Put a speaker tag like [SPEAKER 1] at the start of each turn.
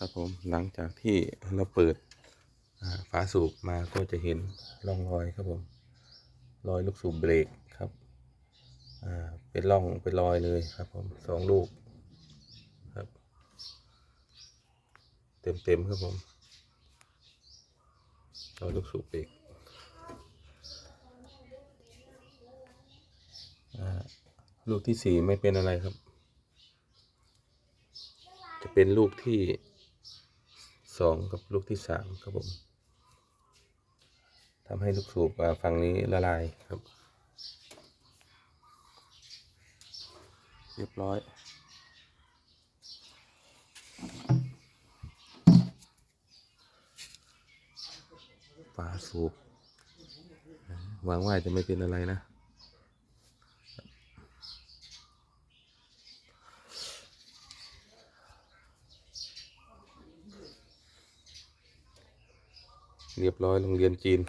[SPEAKER 1] ครับผมหลังจากที่เราเปิดฝาสูบมาก็จะเห็นร่องรอยครับผมรอยลูกสูบเบรกครับเป็นร่องเป็นรอยเลยครับผมสองลูกครับเต็มเต็มครับผมรอยลูกสูบเบรกลูกที่สี่ไม่เป็นอะไรครับ จะเป็นลูกที่ สองกับลูกที่สามครับผมทำให้ลูกสูบฝั่งนี้ละลายครับ เรียบร้อย ฝาสูบหวังว่าจะไม่เป็นอะไรนะ เรียบร้อยโรงเรียนจีน